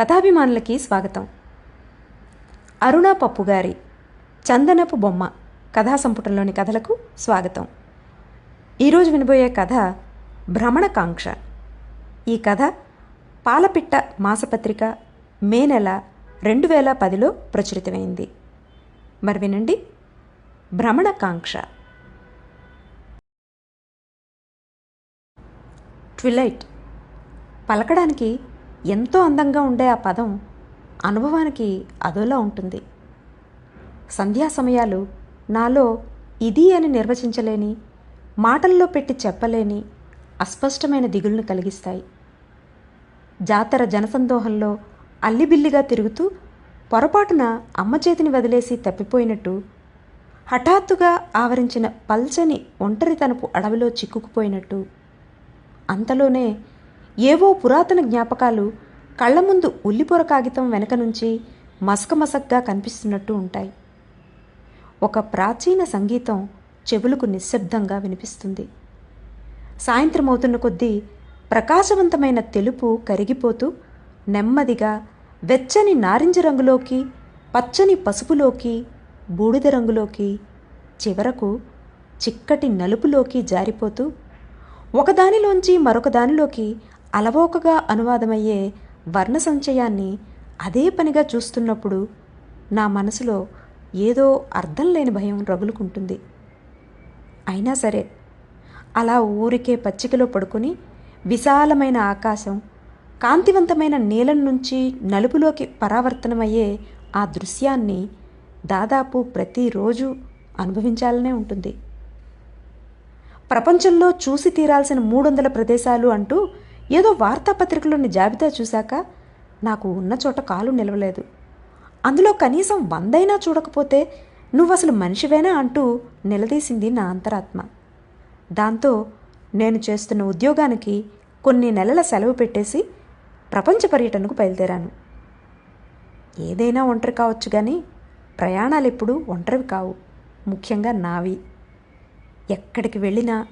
కథాభిమానులకి స్వాగతం. అరుణ పప్పు గారి చందనపు బొమ్మ కథా సంపుటంలోని కథలకు స్వాగతం. ఈరోజు వినబోయే కథ భ్రమణకాంక్ష. ఈ కథ పాలపిట్ట మాసపత్రిక మే నెల రెండు వేల పదిలో ప్రచురితమైంది. మరి వినండి భ్రమణకాంక్ష. ట్విలైట్ పలకడానికి ఎంతో అందంగా ఉండే ఆ పదం అనుభవానికి అదోలా ఉంటుంది. సంధ్యా సమయాలు నాలో ఇది అని నిర్వచించలేని మాటల్లో పెట్టి చెప్పలేని అస్పష్టమైన దిగులను కలిగిస్తాయి. జాతర జనసందోహంలో అల్లిబిల్లిగా తిరుగుతూ పొరపాటున అమ్మ చేతిని వదిలేసి తప్పిపోయినట్టు హఠాత్తుగా ఆవరించిన పల్చని ఒంటరితనపు అడవిలో చిక్కుకుపోయినట్టు అంతలోనే ఏవో పురాతన జ్ఞాపకాలు కళ్ళ ముందు ఉల్లిపొర కాగితం వెనక నుంచి మసకమసగ్గా కనిపిస్తున్నట్టు ఉంటాయి. ఒక ప్రాచీన సంగీతం చెవులకు నిశ్శబ్దంగా వినిపిస్తుంది. సాయంత్రం అవుతున్న కొద్దీ ప్రకాశవంతమైన తెలుపు కరిగిపోతూ నెమ్మదిగా వెచ్చని నారింజ రంగులోకి పచ్చని పసుపులోకి బూడిద రంగులోకి చివరకు చిక్కటి నలుపులోకి జారిపోతూ ఒకదానిలోంచి మరొక దానిలోకి అలవోకగా అనువాదమయ్యే వర్ణ సంచయాన్ని అదే పనిగా చూస్తున్నప్పుడు నా మనసులో ఏదో అర్థం లేని భయం రగులుకుంటుంది. అయినా సరే అలా ఊరికే పచ్చికలో పడుకొని విశాలమైన ఆకాశం కాంతివంతమైన నీలం నుంచి నలుపులోకి పరావర్తనమయ్యే ఆ దృశ్యాన్ని దాదాపు ప్రతిరోజు అనుభవించాలనే ఉంటుంది. ప్రపంచంలో చూసి తీరాల్సిన మూడు వందల ప్రదేశాలు అంటూ ఏదో వార్తాపత్రికలోని జాబితా చూశాక నాకు ఉన్న చోట కాలు నిలవలేదు. అందులో కనీసం వందైనా చూడకపోతే నువ్వు అసలు మనిషివేనా అంటూ నిలదీసింది నా అంతరాత్మ. దాంతో నేను చేస్తున్న ఉద్యోగానికి కొన్ని నెలల సెలవు పెట్టేసి ప్రపంచ పర్యటనకు బయలుదేరాను. ఏదైనా ఒంటరి కావచ్చు కానీ ప్రయాణాలు ఎప్పుడు ఒంటరివి కావు ముఖ్యంగా నావి. ఎక్కడికి వెళ్ళినా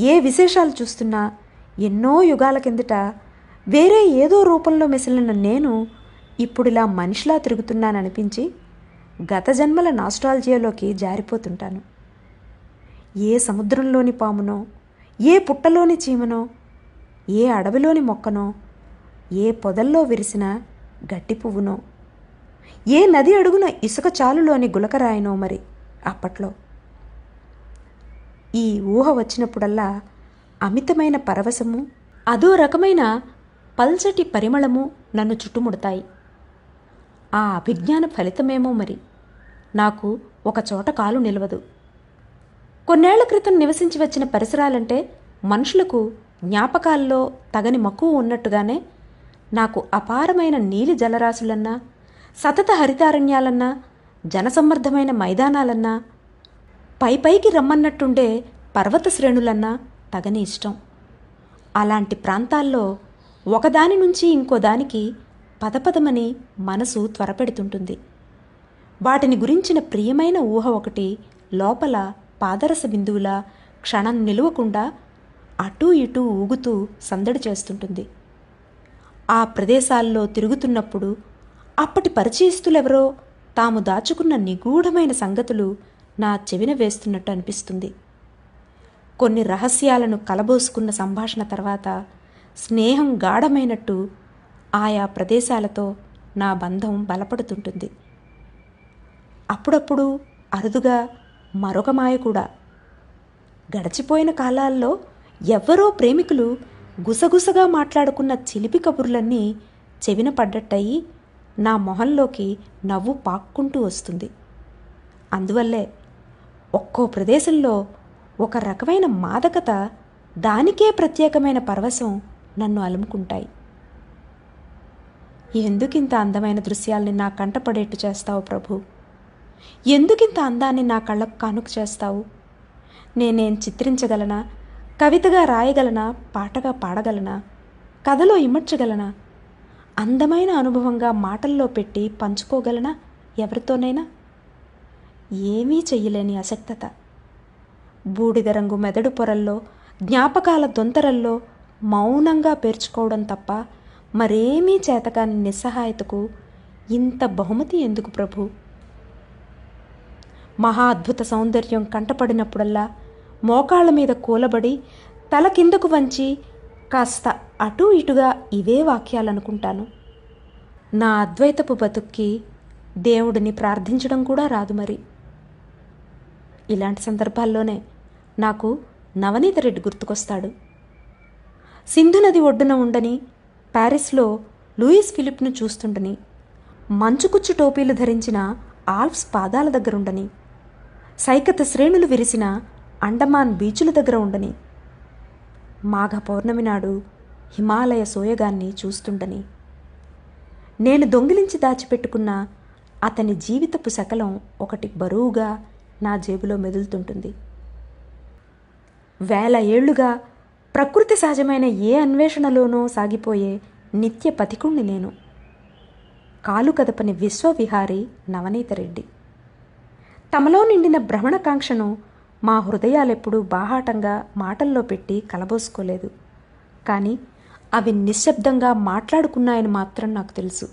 ఏ విశేషాలు చూస్తున్నా ఎన్నో యుగాల కిందట వేరే ఏదో రూపంలో మెసిలిన నేను ఇప్పుడు ఇలా మనిషిలా తిరుగుతున్నాననిపించి గత జన్మల నాస్ట్రాలజియాలోకి జారిపోతుంటాను. ఏ సముద్రంలోని పామునో ఏ పుట్టలోని చీమనో ఏ అడవిలోని మొక్కనో ఏ పొదల్లో విరిసిన గట్టి పువ్వునో ఏ నది అడుగున ఇసుక చాలులోని గులకరాయనో మరి అప్పట్లో. ఈ ఊహ వచ్చినప్పుడల్లా అమితమైన పరవశము అదో రకమైన పల్చటి పరిమళము నన్ను చుట్టుముడతాయి. ఆ అభిజ్ఞాన ఫలితమేమో మరి? నాకు ఒక చోట కాలు నిలవదు. కొన్నేళ్ళ క్రితం నివసించి వచ్చిన పరిసరాలంటే మనుషులకు జ్ఞాపకాల్లో తగని మక్కువ ఉన్నట్టుగానే నాకు అపారమైన నీలి జలరాశులన్నా సతత హరితారణ్యాలన్నా జనసమ్మర్ధమైన మైదానాలన్నా పై పైకి రమ్మన్నట్టుండే పర్వత శ్రేణులన్నా తగని ఇష్టం. అలాంటి ప్రాంతాల్లో ఒకదాని నుంచి ఇంకో దానికి పదపదమని మనసు త్వరపెడుతుంటుంది. వాటిని గురించిన ప్రియమైన ఊహ ఒకటి లోపల పాదరస బిందువులా క్షణం నిలువకుండా అటూ ఇటూ ఊగుతూ సందడి చేస్తుంటుంది. ఆ ప్రదేశాల్లో తిరుగుతున్నప్పుడు అప్పటి పరిచయస్తులెవరో తాము దాచుకున్న నిగూఢమైన సంగతులు నా చెవిన వేస్తున్నట్టు అనిపిస్తుంది. కొన్ని రహస్యాలను కలబోసుకున్న సంభాషణ తర్వాత స్నేహం గాఢమైనట్టు ఆయా ప్రదేశాలతో నా బంధం బలపడుతుంటుంది. అప్పుడప్పుడు అరుదుగా మరొక మాయ కూడా. గడిచిపోయిన కాలాల్లో ఎవరో ప్రేమికులు గుసగుసగా మాట్లాడుకున్న చిలిపి కబుర్లన్నీ చెవిన పడ్డట్టయి నా మొహంలోకి నవ్వు పాక్కుంటూ వస్తుంది. అందువల్లే ఒక్కో ప్రదేశంలో ఒక రకమైన మాదకత దానికే ప్రత్యేకమైన పరవశం నన్ను అలుముకుంటాయి. ఎందుకింత అందమైన దృశ్యాల్ని నా కంటపడేట్టు చేస్తావు ప్రభు? ఎందుకింత అందాన్ని నా కళ్ళకు కానుక చేస్తావు? నేనేం చిత్రించగలనా? కవితగా రాయగలనా? పాటగా పాడగలనా? కథలో ఇమర్చగలనా అందమైన అనుభవంగా మాటల్లో పెట్టి పంచుకోగలనా? ఎవరితోనైనా? ఏమీ చెయ్యలేని అసక్తత. బూడిద రంగు మెదడు పొరల్లో జ్ఞాపకాల దొంతరల్లో మౌనంగా పేర్చుకోవడం తప్ప మరేమీ చేతకాని నిస్సహాయతకు ఇంత బహుమతి ఎందుకు ప్రభు? మహా అద్భుత సౌందర్యం కంటపడినప్పుడల్లా మోకాళ్ళ మీద కూలబడి తల కిందకు వంచి కాస్త అటూ ఇటుగా ఇవే వాక్యాలనుకుంటాను. నా అద్వైతపు బతుక్కి దేవుడిని ప్రార్థించడం కూడా రాదు మరి. ఇలాంటి సందర్భాల్లోనే నాకు నవనీత రెడ్డి గుర్తుకొస్తాడు. సింధు నది ఒడ్డున ఉండని ప్యారిస్లో లూయిస్ ఫిలిప్ను చూస్తుండని మంచుకుచ్చు టోపీలు ధరించిన ఆల్ఫ్స్ పాదాల దగ్గరుండని సైకత శ్రేణులు విరిసిన అండమాన్ బీచుల దగ్గర ఉండని మాఘ పౌర్ణమి నాడు హిమాలయ సోయగాన్ని చూస్తుండని నేను దొంగిలించి దాచిపెట్టుకున్న అతని జీవితపు శకలం ఒకటి బరువుగా నా జేబులో మెదులుతుంటుంది. వేల ఏళ్ళుగా ప్రకృతి సహజమైన ఏ అన్వేషణలోనో సాగిపోయే నిత్య పథికుణ్ణి నేను. కాలు కదపని విశ్వవిహారి నవనీత రెడ్డి తమలో నిండిన భ్రమణకాంక్షను మా హృదయాలెప్పుడూ బాహాటంగా మాటల్లో పెట్టి కలబోసుకోలేదు. కానీ అవి నిశ్శబ్దంగా మాట్లాడుకున్నాయని మాత్రం నాకు తెలుసు.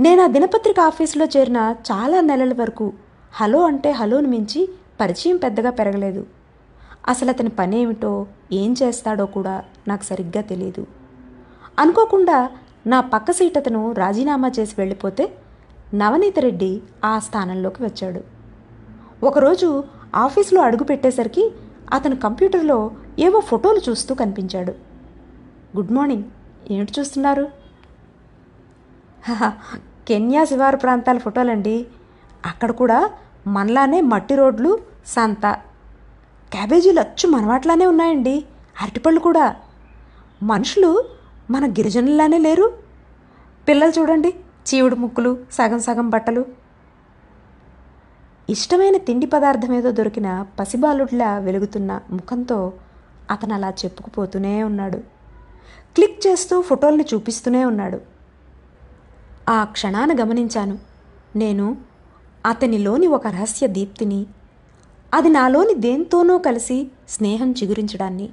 నేను ఆ దినపత్రిక ఆఫీసులో చేరిన చాలా నెలల వరకు హలో అంటే హలోను మించి పరిచయం పెద్దగా పెరగలేదు. అసలు అతని పని ఏమిటో ఏం చేస్తాడో కూడా నాకు సరిగ్గా తెలియదు అనుకోకుండా నా పక్క సీట్ అతను రాజీనామా చేసి వెళ్ళిపోతే నవనీత రెడ్డి ఆ స్థానంలోకి వచ్చాడు. ఒకరోజు ఆఫీస్లో అడుగు పెట్టేసరికి అతను కంప్యూటర్లో ఏవో ఫోటోలు చూస్తూ కనిపించాడు. గుడ్ మార్నింగ్ ఏమిటి చూస్తున్నారు? కెన్యా శివారు ప్రాంతాల ఫోటోలండి. అక్కడ కూడా మనలానే మట్టి రోడ్లు సంత క్యాబేజీలు అచ్చు మనవాట్లానే ఉన్నాయండి. అరటిపళ్ళు కూడా. మనుషులు మన గిరిజనులానే లేరు. పిల్లలు చూడండి చీవుడు ముక్కులు సగం సగం బట్టలు. ఇష్టమైన తిండి పదార్థం ఏదో దొరికిన పసిబాలుడిలా వెలుగుతున్న ముఖంతో అతను అలా చెప్పుకుపోతూనే ఉన్నాడు. క్లిక్ చేస్తూ ఫోటోల్ని చూపిస్తూనే ఉన్నాడు. ఆ క్షణాన గమనించాను నేను అతనిలోని ఒక రహస్య దీప్తిని అది నాలోని దేంతోనో కలిసి స్నేహం చిగురించడాన్ని.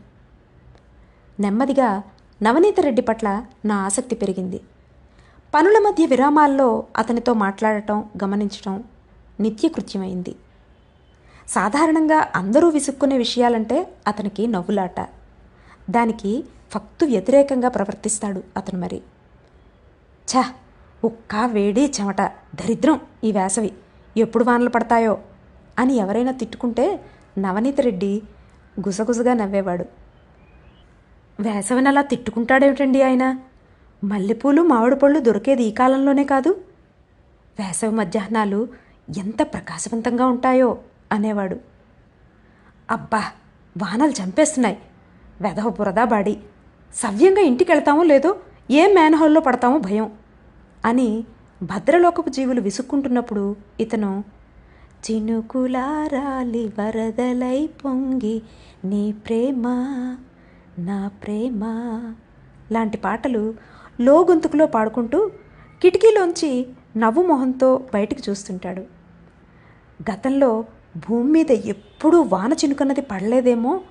నెమ్మదిగా నవనీత రెడ్డి పట్ల నా ఆసక్తి పెరిగింది. పనుల మధ్య విరామాల్లో అతనితో మాట్లాడటం గమనించటం నిత్యకృత్యమైంది. సాధారణంగా అందరూ విసుక్కునే విషయాలంటే అతనికి నవ్వులాట. దానికి ఫక్తు వ్యతిరేకంగా ప్రవర్తిస్తాడు అతను మరి. ఛ! ఒక్క వేడి చెమట. దరిద్రం ఈ వేసవి. ఎప్పుడు వానలు పడతాయో అని ఎవరైనా తిట్టుకుంటే నవనీత రెడ్డి గుసగుసగా నవ్వేవాడు. వేసవిని అలా తిట్టుకుంటాడేమిటండి ఆయన? మల్లెపూలు మామిడి పళ్ళు దొరికేది ఈ కాలంలోనే కాదు. వేసవి మధ్యాహ్నాలు ఎంత ప్రకాశవంతంగా ఉంటాయో అనేవాడు. అబ్బా వానలు చంపేస్తున్నాయి. వెధవ బురదా బాడి. సవ్యంగా ఇంటికి వెళ్తామో లేదో ఏ మ్యాన్హోల్లో పడతామో భయం అని భద్రలోకపు జీవులు విసుక్కుంటున్నప్పుడు ఇతను చినుకులారాలి వరదలై పొంగి నీ ప్రేమ నా ప్రేమ లాంటి పాటలు లో గొంతుకులో పాడుకుంటూ కిటికీలోంచి నవ్వు మొహంతో బయటికి చూస్తుంటాడు. గతంలో భూమి మీద ఎప్పుడూ వాన చినుకన్నది పడలేదేమో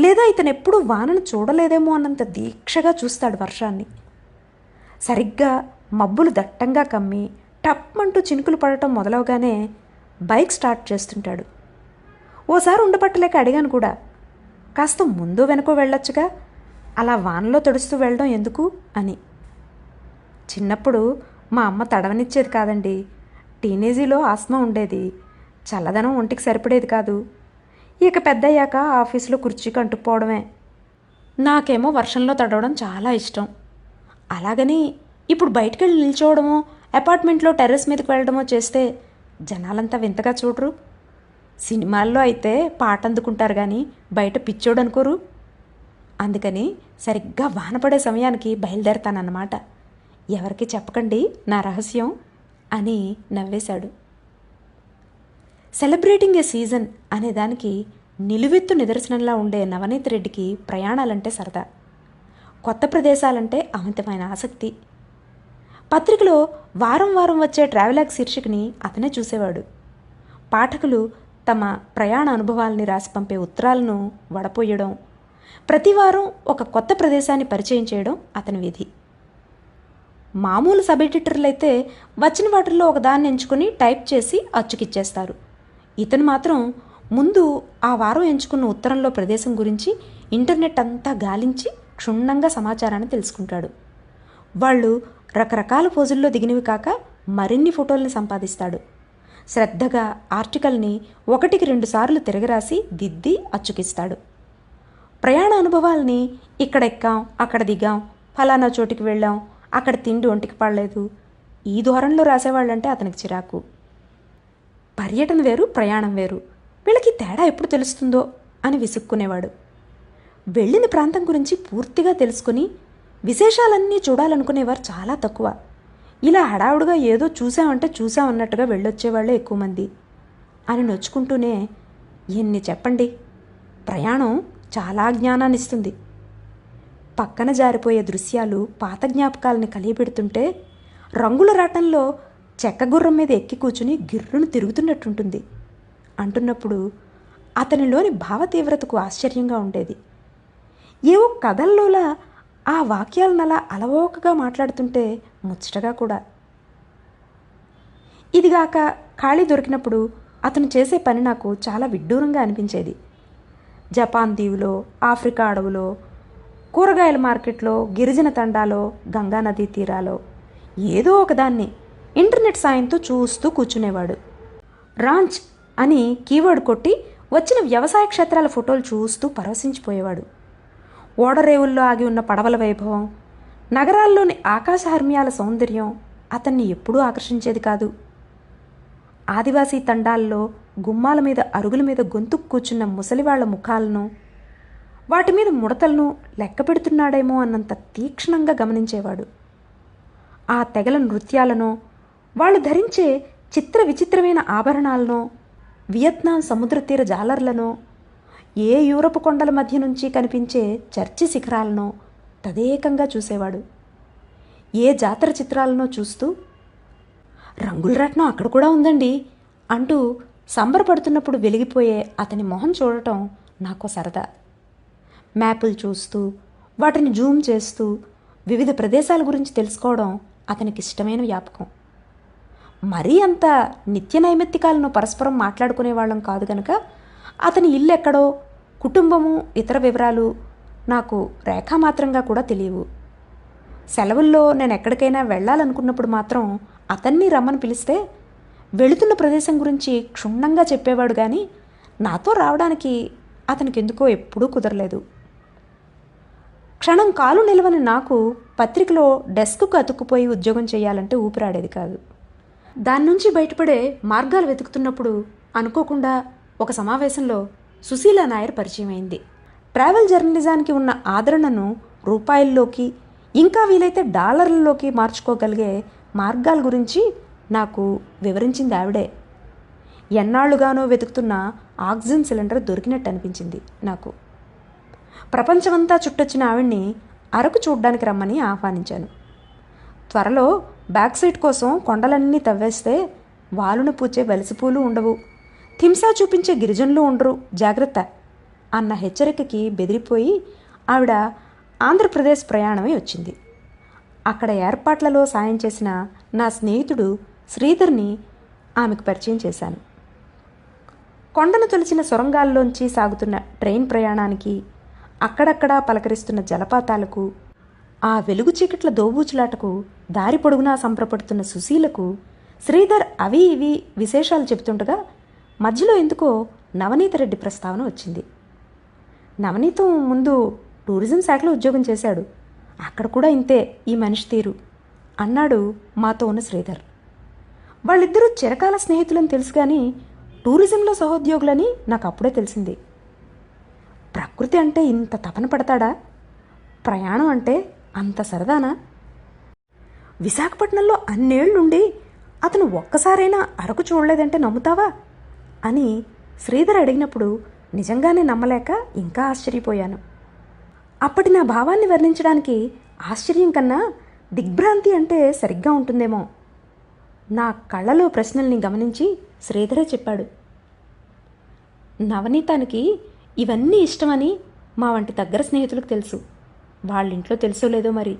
లేదా ఇతను ఎప్పుడూ వానను చూడలేదేమో అన్నంత దీక్షగా చూస్తాడు వర్షాన్ని. సరిగ్గా మబ్బులు దట్టంగా కమ్మి టప్మంటూ చినుకులు పడటం మొదలవగానే బైక్ స్టార్ట్ చేస్తుంటాడు. ఓసారి ఉండబట్టలేక అడిగాను కూడా. కాస్త ముందు వెనకో వెళ్ళొచ్చుగా అలా వానలో తడుస్తూ వెళ్ళడం ఎందుకు అని. చిన్నప్పుడు మా అమ్మ తడవనిచ్చేది కాదండి. టీనేజీలో ఆస్మా ఉండేది. చల్లదనం ఒంటికి సరిపడేది కాదు. ఇక పెద్దయ్యాక ఆఫీసులో కుర్చీకి అంటుకుపోవడమే నాకేమో వర్షంలో తడవడం చాలా ఇష్టం. అలాగని ఇప్పుడు బయటకు వెళ్ళి నిల్చోవడమో అపార్ట్మెంట్లో టెర్రస్ మీదకి వెళ్ళడమో చేస్తే జనాలంతా వింతగా చూడరు. సినిమాల్లో అయితే పాట అందుకుంటారు కానీ బయట పిచ్చోడు అనుకోరు. అందుకని సరిగ్గా వానపడే సమయానికి బయలుదేరతానన్నమాట. ఎవరికి చెప్పకండి నా రహస్యం అని నవ్వేశాడు. సెలబ్రేటింగ్ ఏ సీజన్ అనే దానికి నిలువెత్తు నిదర్శనంలా ఉండే నవనీత్ రెడ్డికి ప్రయాణాలంటే సరదా. కొత్త ప్రదేశాలంటే అమితమైన ఆసక్తి. పత్రికలో వారం వారం వచ్చే ట్రావెలాగ్ శీర్షికని అతనే చూసేవాడు. పాఠకులు తమ ప్రయాణ అనుభవాల్ని రాసి పంపే ఉత్తరాలను వడపోయడం ప్రతివారం ఒక కొత్త ప్రదేశాన్ని పరిచయం చేయడం అతని విధి. మామూలు సబ్ ఎడిటర్లు అయితే వచ్చిన వాటిల్లో ఒకదాన్ని ఎంచుకుని టైప్ చేసి అచ్చుకిచ్చేస్తారు. ఇతను మాత్రం ముందు ఆ వారం ఎంచుకున్న ఉత్తరంలో ప్రదేశం గురించి ఇంటర్నెట్ అంతా గాలించి క్షుణ్ణంగా సమాచారాన్ని తెలుసుకుంటాడు. వాళ్ళు రకరకాల పోజుల్లో దిగినవి కాక మరిన్ని ఫోటోల్ని సంపాదిస్తాడు. శ్రద్ధగా ఆర్టికల్ని ఒకటికి రెండు సార్లు తిరగరాసి దిద్ది అచ్చుకిస్తాడు. ప్రయాణ అనుభవాల్ని ఇక్కడ ఎక్కాం అక్కడ దిగాం ఫలానా చోటికి వెళ్ళాం అక్కడ తిండి ఒంటికి పడలేదు ఈ ధోరణిలో రాసేవాళ్ళంటే అతనికి చిరాకు. పర్యటన వేరు ప్రయాణం వేరు. వీళ్ళకి తేడా ఎప్పుడు తెలుస్తుందో అని విసుక్కునేవాడు. వెళ్ళిన ప్రాంతం గురించి పూర్తిగా తెలుసుకుని విశేషాలన్నీ చూడాలనుకునేవారు చాలా తక్కువ. ఇలా హడావుడిగా ఏదో చూసామంటే చూసామన్నట్టుగా వెళ్ళొచ్చేవాళ్ళే ఎక్కువ మంది. అని నొచ్చుకుంటూనే ఎన్ని చెప్పండి? ప్రయాణం చాలా జ్ఞానాన్ని ఇస్తుంది పక్కన జారిపోయే దృశ్యాలు పాత జ్ఞాపకాలని కలియబెడుతుంటే రంగుల రాటంలో చెక్క గుర్రం మీద ఎక్కి కూర్చుని గిర్రును తిరుగుతున్నట్టుంటుంది. అంటున్నప్పుడు అతనిలోని భావతీవ్రతకు ఆశ్చర్యంగా ఉండేది. ఏవో కథల్లోలా ఆ వాక్యాలనలా అలవోకగా మాట్లాడుతుంటే ముచ్చటగా కూడా. ఇదిగాక ఖాళీ దొరికినప్పుడు అతను చేసే పని నాకు చాలా విడ్డూరంగా అనిపించేది. జపాన్ దీవులో ఆఫ్రికా అడవులో కూరగాయల మార్కెట్లో గిరిజన తండాలో గంగా నదీ తీరాలో ఏదో ఒకదాన్ని ఇంటర్నెట్ సాయంతో చూస్తూ కూర్చునేవాడు. రాంచ్ అని కీవర్డ్ కొట్టి వచ్చిన వ్యవసాయ క్షేత్రాల ఫోటోలు చూస్తూ పరవశించిపోయేవాడు. ఓడరేవుల్లో ఆగి ఉన్న పడవల వైభవం నగరాల్లోని ఆకాశహర్మ్యాల సౌందర్యం అతన్ని ఎప్పుడూ ఆకర్షించేది కాదు. ఆదివాసీ తండాల్లో గుమ్మాల మీద అరుగుల మీద గొంతు కూర్చున్న ముసలివాళ్ళ ముఖాలను వాటి మీద ముడతలను లెక్క పెడుతున్నాడేమో అన్నంత తీక్షణంగా గమనించేవాడు. ఆ తెగల నృత్యాలను వాళ్ళు ధరించే చిత్ర విచిత్రమైన ఆభరణాలను వియత్నాం సముద్ర తీర జాలర్లను ఏ యూరప్ కొండల మధ్య నుంచి కనిపించే చర్చి శిఖరాలను తదేకంగా చూసేవాడు. ఏ జాతర చిత్రాలనో చూస్తూ రంగుల రత్నం అక్కడ కూడా ఉందండి అంటూ సంబరపడుతున్నప్పుడు వెలిగిపోయే అతని మొహం చూడటం నాకు సరదా. మ్యాపులు చూస్తూ వాటిని జూమ్ చేస్తూ వివిధ ప్రదేశాల గురించి తెలుసుకోవడం అతనికి ఇష్టమైన వ్యాపకం. మరీ అంత నిత్య నైమిత్తికాలను పరస్పరం మాట్లాడుకునే వాళ్ళం కాదు కనుక అతని ఇల్లు ఎక్కడో? కుటుంబము ఇతర వివరాలు నాకు రేఖామాత్రంగా కూడా తెలియవు. సెలవుల్లో నేను ఎక్కడికైనా వెళ్ళాలనుకున్నప్పుడు మాత్రం అతన్ని రమ్మని పిలిస్తే వెళుతున్న ప్రదేశం గురించి క్షుణ్ణంగా చెప్పేవాడు కానీ నాతో రావడానికి అతనికి ఎందుకో ఎప్పుడూ కుదరలేదు. క్షణం కాలు నిలవని నాకు పత్రికలో డెస్క్కు అతుక్కుపోయి ఉద్యోగం చేయాలంటే ఊపిరాడేది కాదు. దాని నుంచి బయటపడే మార్గాలు వెతుకుతున్నప్పుడు అనుకోకుండా ఒక సమావేశంలో సుశీల నాయర్ పరిచయం అయింది ట్రావెల్ జర్నలిజానికి ఉన్న ఆదరణను రూపాయల్లోకి ఇంకా వీలైతే డాలర్లలోకి మార్చుకోగలిగే మార్గాల గురించి నాకు వివరించింది ఆవిడే. ఎన్నాళ్ళుగానో వెతుకుతున్న ఆక్సిజన్ సిలిండర్ దొరికినట్టు అనిపించింది నాకు. ప్రపంచమంతా చుట్టొచ్చిన ఆవిడ్ని అరకు చూడ్డానికి రమ్మని ఆహ్వానించాను. త్వరలో బ్యాక్ సైడ్ కోసం కొండలన్నీ తవ్వేస్తే వాలును పూచే వలసిపూలు ఉండవు. థింసా చూపించే గిరిజనులు ఉండరు. జాగ్రత్త. అన్న హెచ్చరికకి బెదిరిపోయి ఆవిడ ఆంధ్రప్రదేశ్ ప్రయాణమై వచ్చింది. అక్కడ ఏర్పాట్లలో సాయం చేసిన నా స్నేహితుడు శ్రీధర్ని ఆమెకు పరిచయం చేశాను. కొండను తొలిచిన సొరంగాల్లోంచి సాగుతున్న ట్రైన్ ప్రయాణానికి అక్కడక్కడా పలకరిస్తున్న జలపాతాలకు ఆ వెలుగు చీకట్ల దోబూచులాటకు దారి పొడుగునా సంప్రపడుతున్న సుశీలకు శ్రీధర్ అవి ఇవి విశేషాలు చెబుతుండగా మధ్యలో ఎందుకో నవనీత రెడ్డి ప్రస్తావన వచ్చింది. నవనీతం ముందు టూరిజం శాఖలో ఉద్యోగం చేశాడు. అక్కడ కూడా ఇంతే ఈ మనిషి తీరు అన్నాడు మాతో ఉన్న శ్రీధర్. వాళ్ళిద్దరూ చిరకాల స్నేహితులని తెలుసు కానీ టూరిజంలో సహోద్యోగులని నాకు అప్పుడే తెలిసింది. ప్రకృతి అంటే ఇంత తపన పడతాడా? ప్రయాణం అంటే అంత సరదానా? విశాఖపట్నంలో అన్నేళ్ళుండి అతను ఒక్కసారైనా అరకు చూడలేదంటే నమ్ముతావా? అని శ్రీధర్ అడిగినప్పుడు నిజంగానే నమ్మలేక ఇంకా ఆశ్చర్యపోయాను. అప్పటి నా భావాన్ని వర్ణించడానికి ఆశ్చర్యం కన్నా దిగ్భ్రాంతి అంటే సరిగ్గా ఉంటుందేమో. నా కళ్ళలో ప్రశ్నల్ని గమనించి శ్రీధరే చెప్పాడు. నవనీతానికి ఇవన్నీ ఇష్టమని మా వంటి దగ్గర స్నేహితులకు తెలుసు. వాళ్ళ ఇంట్లో తెలుసో లేదో మరి.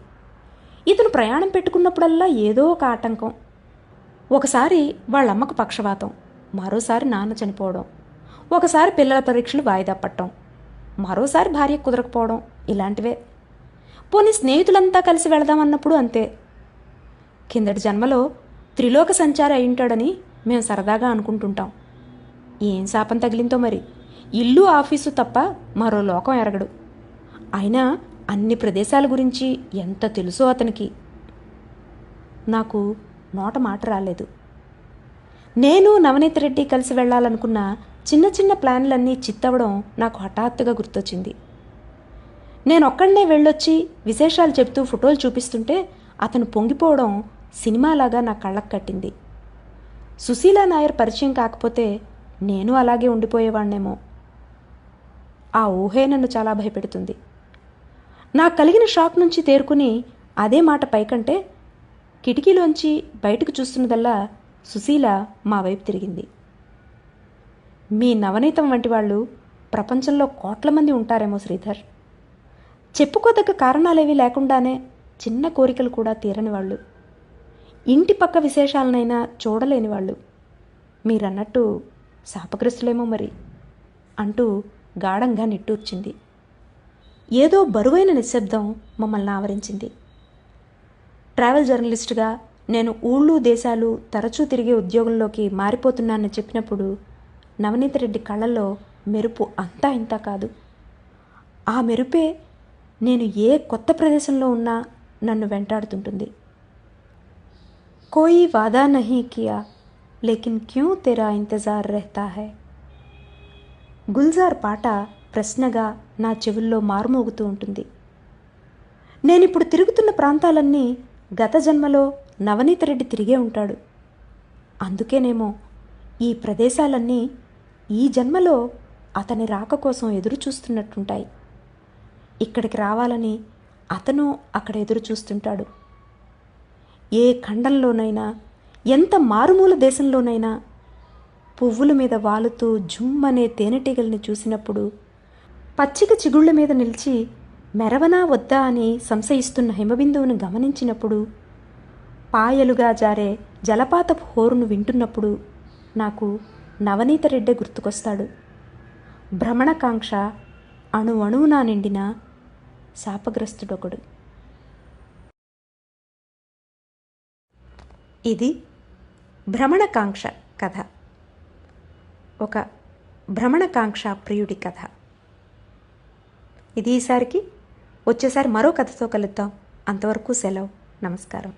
ఇతను ప్రయాణం పెట్టుకున్నప్పుడల్లా ఏదో ఒక ఆటంకం. ఒకసారి వాళ్ళ అమ్మకు పక్షవాతం. మరోసారి నాన్న చనిపోవడం ఒకసారి పిల్లల పరీక్షలు వాయిదా పట్టడం మరోసారి భార్య కుదరకపోవడం ఇలాంటివే. పోనీ స్నేహితులంతా కలిసి వెళదామన్నప్పుడు అంతే. కిందటి జన్మలో త్రిలోక సంచారి అయ్యుంటాడని మేము సరదాగా అనుకుంటుంటాం. ఏం శాపం తగిలిందో మరి. ఇల్లు ఆఫీసు తప్ప మరో లోకం ఎరగడు. అయినా అన్ని ప్రదేశాల గురించి ఎంత తెలుసో అతనికి. నాకు నోట మాట రాలేదు. నేను నవనీత్ రెడ్డి కలిసి వెళ్ళాలనుకున్న చిన్న చిన్న ప్లాన్లన్నీ చిత్తవడం నాకు హఠాత్తుగా గుర్తొచ్చింది. నేను ఒక్కడనే వెళ్ళొచ్చి విశేషాలు చెప్తూ ఫోటోలు చూపిస్తుంటే అతను పొంగిపోవడం సినిమాలాగా నా కళ్ళకు కట్టింది. సుశీలా నాయర్ పరిచయం కాకపోతే నేను అలాగే ఉండిపోయేవాణ్ణేమో. ఆ ఊహే నన్ను చాలా భయపెడుతుంది. నాకు కలిగిన షాక్ నుంచి తేరుకుని అదే మాట పైకంటే కిటికీలోంచి బయటకు చూస్తున్నదల్లా సుశీల మా వైపు తిరిగింది. మీ నవనీతం వంటి వాళ్ళు ప్రపంచంలో కోట్ల మంది ఉంటారేమో శ్రీధర్. చెప్పుకోదగ్గ కారణాలేవీ లేకుండానే చిన్న కోరికలు కూడా తీరని వాళ్ళు. ఇంటి పక్క విశేషాలనైనా చూడలేని వాళ్ళు. మీరన్నట్టు శాపగ్రస్తులేమో మరి అంటూ గాఢంగా నిట్టూర్చింది. ఏదో బరువైన నిశ్శబ్దం మమ్మల్ని ఆవరించింది. ట్రావెల్ జర్నలిస్టుగా నేను ఊళ్ళు దేశాలు తరచూ తిరిగే ఉద్యోగంలోకి మారిపోతున్నానని చెప్పినప్పుడు నవనీత రెడ్డి కళ్ళల్లో మెరుపు అంతా ఇంత కాదు. ఆ మెరుపే నేను ఏ కొత్త ప్రదేశంలో ఉన్నా నన్ను వెంటాడుతుంటుంది. కోయి వాదా నహీ కియా లేకిన్ క్యూ తెరా ఇంతజార్ రెహతా హై? గుల్జార్ పాట ప్రశ్నగా నా చెవుల్లో మారుమోగుతూ ఉంటుంది. నేనిప్పుడు తిరుగుతున్న ప్రాంతాలన్నీ గత జన్మలో నవనీత రెడ్డి తిరిగే ఉంటాడు. అందుకేనేమో ఈ ప్రదేశాలన్నీ ఈ జన్మలో అతని రాక కోసం ఎదురు చూస్తున్నట్టుంటాయి. ఇక్కడికి రావాలని అతను అక్కడ ఎదురు చూస్తుంటాడు. ఏ ఖండంలోనైనా ఎంత మారుమూల దేశంలోనైనా పువ్వుల మీద వాలుతూ జుమ్మనే తేనెటీగల్ని చూసినప్పుడు పచ్చిక చిగుళ్ళ మీద నిలిచి మెరవనా వద్దా అని సంశయిస్తున్న హిమబిందువును గమనించినప్పుడు పాయలుగా జారే జలపాతపు హోరును వింటున్నప్పుడు నాకు నవనీత రెడ్డే గుర్తుకొస్తాడు. భ్రమణకాంక్ష అణు అణువునా నిండిన శాపగ్రస్తుడొకడు. ఇది భ్రమణకాంక్ష కథ. ఒక భ్రమణకాంక్ష ప్రియుడి కథ. ఇది ఈసారికి వచ్చేసారి మరో కథతో కలుద్దాం. అంతవరకు సెలవు. నమస్కారం.